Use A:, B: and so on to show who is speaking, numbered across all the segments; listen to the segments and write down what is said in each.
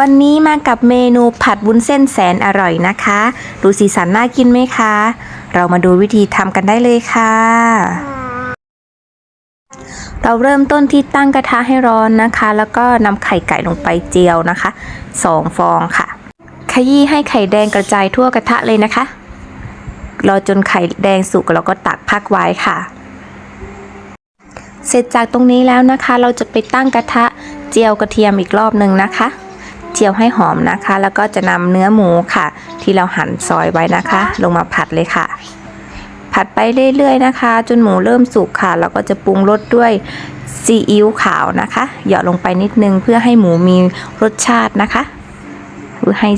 A: วันนี้มากับเมนูผัดวุ้นเส้นแสนอร่อยนะคะ ดูสีสันน่ากินไหมคะ เรามาดูวิธีทำกันได้เลยค่ะ เราเริ่มต้นที่ตั้งกระทะให้ร้อนนะคะ แล้วก็นำไข่ไก่ลงไปเจียวนะคะสองฟองค่ะ ขยี้ให้ไข่แดงกระจายทั่วกระทะเลยนะคะ รอจนไข่แดงสุกแล้วก็ตักพักไว้ค่ะเสร็จจากตรงนี้แล้วนะคะ เราจะไปตั้งกระทะเจียวกระเทียมอีกรอบหนึ่งนะคะ เจียวให้หอมนะคะ แล้วก็จะนำเนื้อหมูค่ะ ที่เราหั่นซอยไว้นะคะ ลงมาผัดเลยค่ะ ผัดไปเรื่อยๆนะคะ จนหมูเริ่มสุกค่ะ เราก็จะปรุงรสด้วยซีอิ๊วขาวนะคะ หยาะลงไปนิดนึงเพื่อให้หมูมีรสชาตินะคะเพื่อให้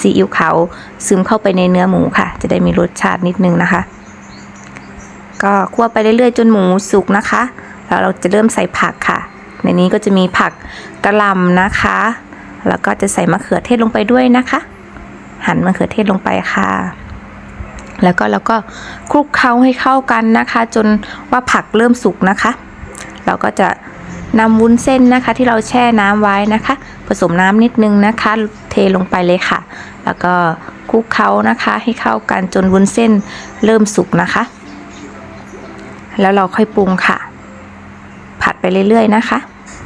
A: ซีอิ๊วขาวซึมเข้าไปในเนื้อหมูค่ะ จะได้มีรสชาตินิดนึงนะคะ ก็คั่วไปเรื่อยๆ จนหมูสุกนะคะ แล้วเราจะเริ่มใส่ผักค่ะ ในนี้ก็จะมีผักกระหล่ำนะคะ แล้วก็จะใส่มะเขือเทศลงไปด้วยนะคะ หั่นมะเขือเทศลงไปค่ะ แล้วก็แล้วก็คลุกเคล้าให้เข้ากันนะคะ จนว่าผักเริ่มสุกนะคะ เราก็จะนำวุ้นเส้นนะคะ ที่เราแช่น้ำไว้นะคะ ผสมน้ำนิดนึงนะคะ เทลงไปเลยค่ะ แล้วก็คลุกเคล้านะคะให้เข้ากันจนวุ้นเส้นเริ่มสุกนะคะ แล้วเราค่อยปรุงค่ะ ผัดไปเรื่อยๆนะคะ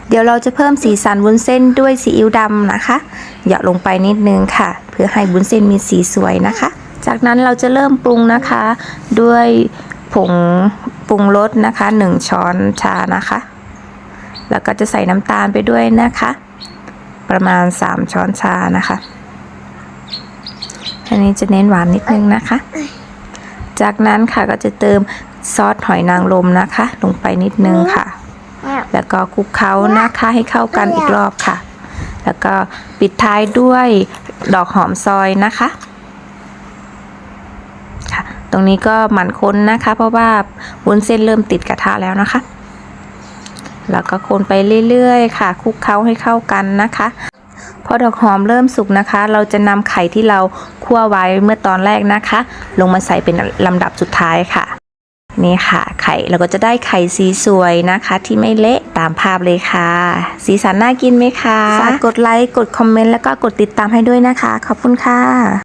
A: เดี๋ยวเราจะเพิ่มสีสันวุ้นเส้นด้วยซีอิ๊วดำนะคะเหยาะลงไปนิดนึงค่ะ เพื่อให้วุ้นเส้นมีสีสวยนะคะ จากนั้นเราจะเริ่มปรุงนะคะ ด้วยผงปรุงรสนะคะ 1 ช้อนชานะคะ แล้วก็จะใส่น้ำตาลไปด้วยนะคะ ประมาณ 3 ช้อนชานะคะอันนี้จะเน้นหวานนิดนึงนะคะ จากนั้นค่ะก็จะเติมซอสหอยนางรมนะคะ ลงไปนิดนึงค่ะ แล้วก็คลุกเคล้านะคะให้เข้ากันอีกรอบค่ะ แล้วก็ปิดท้ายด้วยดอกหอมซอยนะคะค่ะ ตรงนี้ก็หมั่นค้นนะคะ เพราะว่าวุ้นเส้นเริ่มติดกระทะแล้วนะคะ แล้วก็คนไปเรื่อยๆ ค่ะคลุกเคล้าให้เข้ากันนะคะพอดอกหอมเริ่มสุกนะคะ เราจะนำไข่ที่เราคั่วไว้เมื่อตอนแรกนะคะ ลงมาใส่เป็นลำดับสุดท้ายค่ะ นี่ค่ะ ไข่เราก็จะได้ไข่สีสวยนะคะ ที่ไม่เละตามภาพเลยค่ะ สีสันน่ากินไหมคะฝากกดไลค์กดคอมเมนต์แล้วก็กดติดตามให้ด้วยนะคะ ขอบคุณค่ะ